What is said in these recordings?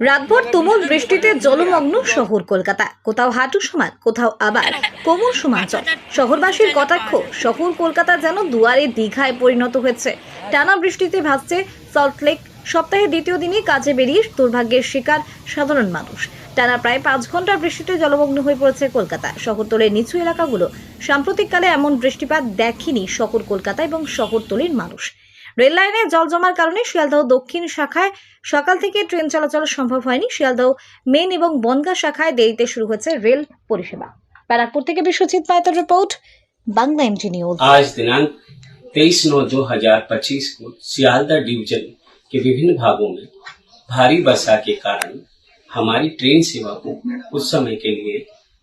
রাতভর তুমুল বৃষ্টিতে জলমগ্ন শহর কলকাতা। কোথাও হাঁটু সমান, কোথাও আবার কোমর সমান জল শহরবাসীর কটাক্ষ, শহর কলকাতা যেন দুয়ারে দীঘায় পরিণত হয়েছে। টানা বৃষ্টিতে ভাসছে সল্টলেক সপ্তাহে দ্বিতীয় দিনে কাজে বেরিয়ে দুর্ভাগ্যের শিকার সাধারণ মানুষ। টানা প্রায় পাঁচ ঘণ্টার বৃষ্টিতে জলমগ্ন হয়ে পড়েছে কলকাতা। শহরতলের নিচু এলাকাগুলো সাম্প্রতিককালে এমন বৃষ্টিপাত দেখেনি শহর কলকাতা এবং শহরতলির মানুষ। রেল লাইনে জল জমার কারণে শিয়ালদহ দক্ষিণ শাখায় সকাল থেকে ট্রেন চলাচল সম্ভব হয়নি শিয়ালদহ মেন এবং বনগা শাখায় দেরিতে শুরু হয়েছে রেল পরিষেবা ব্যারাকপুর থেকে Biswajit পায়তার report Bangla MT news आज दिनांक 23 नौ 2025 को सियालदा डिवीजन के विभिन्न भागों में भारी वर्षा के कारण हमारी ट्रेन सेवा को कुछ समय के लिए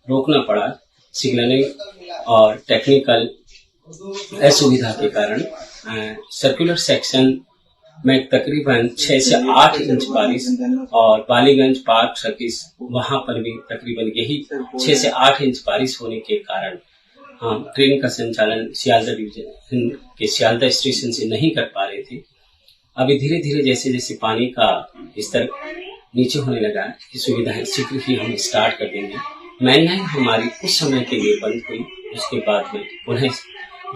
रोकना पड़ा सिग्नलिंग और टेक्निकल असुविधा के कारण सर्कुलर सेक्शन में तकरीबन छह से आठ इंच बारिश और बालीगंज पार्क सर्किस वहाँ पर भी तकरीबन यही छह से आठ इंच बारिश होने के कारण, हम ट्रेन का संचालन सियालदा डिवीज़न के सियालदा स्टेशन से नहीं कर पा रहे थे। अभी धीरे धीरे जैसे जैसे पानी का स्तर नीचे होने लगा, ये सुविधाएँ शीघ्र ही हम स्टार्ट कर देंगे। मैन लाइन हमारी कुछ समय के लिए बंद हुई, उसके बाद में पुनः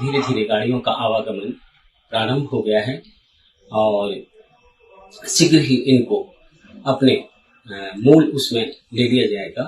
धीरे धीरे गाड़ियों का आवागमन प्रारंभ हो गया है और शीघ्र ही इनको अपने मूल उसमें ले लिया जाएगा।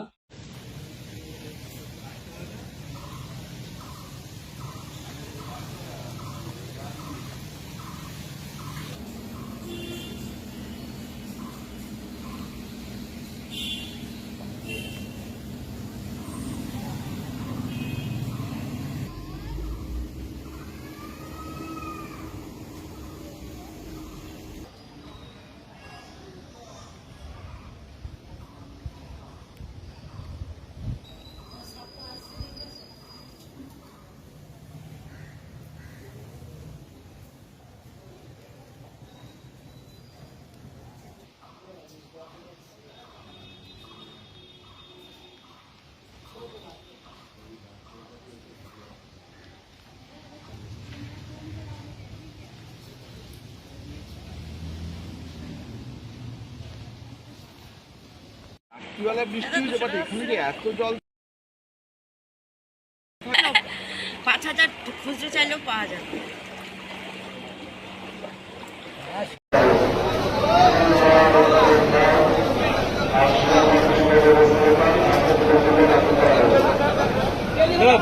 পাঁচ হাজার খুচরো চাইলেও পাওয়া যাবে।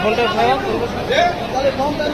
ফোনটা ফোনটা